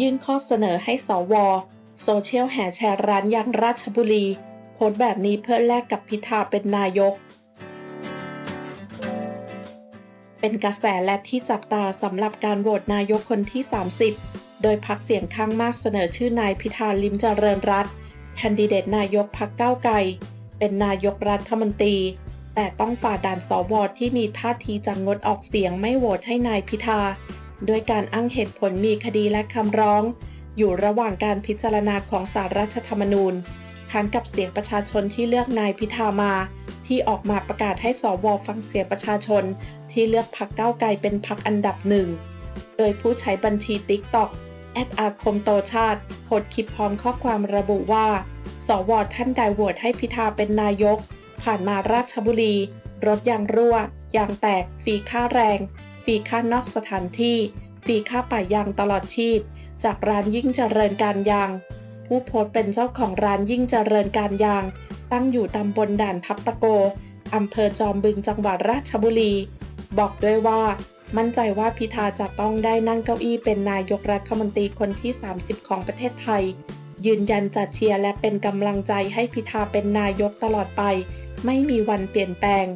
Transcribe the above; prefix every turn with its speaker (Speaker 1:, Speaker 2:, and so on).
Speaker 1: ยื่นข้อเสนอให้สวโซเชียลแห่แชร์ร้านยางราชบุรี โพสแบบนี้เพื่อแลกกับพิธาเป็นนายก เป็นกระแสและที่จับตาสำหรับการโหวตนายกคนที่ 30 โดยพักเสียงข้างมากเสนอชื่อนายพิธาลิมเจริญรัตน์แคนดิเดตนายกพักก้าไกลเป็นนายกรัฐมนตรี แต่ต้องฝ่าด่านสวที่มีท่าทีจะงดออกเสียงไม่โหวตให้นายพิธาด้วยการอ้างเหตุผลมีคดีและคำร้อง อยู่ระหว่างการพิจารณาของสารรัฐธรรมนูญค้านกับเสียงประชาชนที่เลือกนายพิธามา ที่ออกมาประกาศให้สวฟังเสียงประชาชน ที่เลือกพรรคก้าวไกลเป็นพรรคอันดับหนึ่ง โดยผู้ใช้บัญชี TikTok แอดอาคมโตชาติโพสคลิปพร้อมข้อความระบุว่า สวท่านใดโหวตให้พิธาเป็นนายก ผ่านมาราชบุรี รถยางรั่วยางแตก ฟรีค่าแรง ฟรีค่านอกสถานที่ ฟรีค่าป่ายางตลอดชีพ จากร้านยิ่งเจริญการยาง ผู้โพสต์เป็นเจ้าของร้านยิ่งเจริญการยาง ตั้งอยู่ตำบลด่านทับตะโกอำเภอจอมบึงจังหวัดราชบุรี บอกด้วยว่ามั่นใจว่าพิธาจะต้องได้นั่งเก้าอี้เป็นนายกรัฐมนตรีคนที่ 30 ของประเทศไทย ยืนยันจะเชียร์และเป็นกำลังใจให้พิธาเป็นนายกตลอดไป ไม่มีวันเปลี่ยนแปลง